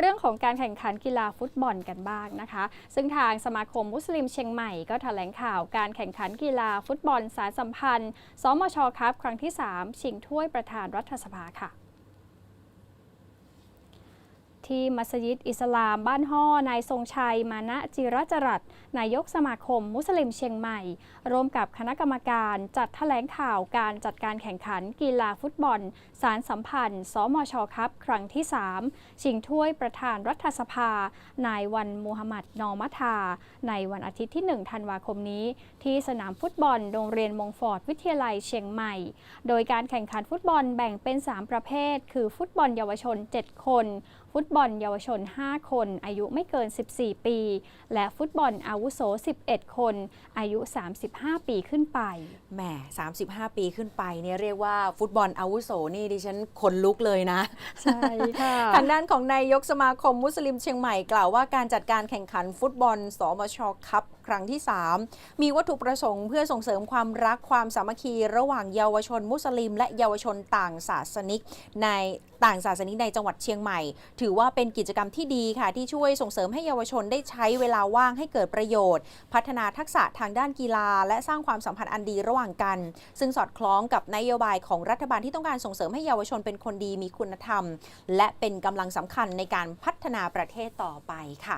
เรื่องของการแข่งขันกีฬาฟุตบอลกันบ้างนะคะ ซึ่งทางสมาคมมุสลิมเชียงใหม่ก็แถลงข่าวการแข่งขันกีฬาฟุตบอลสารสัมพันธ์ สมชครับ ครั้งที่ 3 ชิงถ้วยประธานรัฐสภาค่ะ ที่มัสยิดอิสลามบ้านห่อนายทรงชัย มานะจิรจรัตนายกสมาคม มุสลิมเชียงใหม่ ร่วมกับคณะกรรมการจัดแถลงข่าวการจัดการแข่งขันกีฬาฟุตบอล สารสัมพันธ์ สมชครับ ครั้งที่ 3 ชิงถ้วยประธานรัฐสภา นายวันมูฮัมหมัดนอมัทา ในวันอาทิตย์ที่ 1 ธันวาคมนี้ ที่สนามฟุตบอลโรงเรียนมงฟอร์ดวิทยาลัยเชียงใหม่ โดยการแข่งขันฟุตบอลแบ่งเป็น 3 ประเภท คือฟุตบอลเยาวชน 7 คน ฟุตบอลเยาวชน 5 คน อายุไม่เกิน 14 ปี และฟุตบอลอาวุโส 11 คน อายุ 35 ปีขึ้นไป แหม 35 ปีขึ้นไปเนี่ยเรียกว่าฟุตบอลอาวุโสนี่ดิฉันขนลุกเลยนะ ใช่ค่ะ ทางด้านของนายกสมาคมมุสลิมเชียงใหม่กล่าวว่าการจัดการแข่งขันฟุตบอล สมชคัพครั้งที่ 3 มีวัตถุประสงค์เพื่อส่งเสริมความรักความสามัคคี ระหว่างเยาวชนมุสลิม และเยาวชนต่างศาสนิกใน ต่างศาสนิกในจังหวัดเชียงใหม่ ถือว่าเป็นกิจกรรมที่ดีค่ะ ที่ช่วยส่งเสริมให้เยาวชนได้ใช้เวลาว่างให้เกิดประโยชน์ พัฒนาทักษะทางด้านกีฬา และสร้างความสัมพันธ์อันดีระหว่างกัน ซึ่งสอดคล้องกับนโยบายของรัฐบาลที่ต้องการส่งเสริมให้เยาวชนเป็นคนดีมีคุณธรรม และเป็นกำลังสำคัญในการพัฒนาประเทศต่อไปค่ะ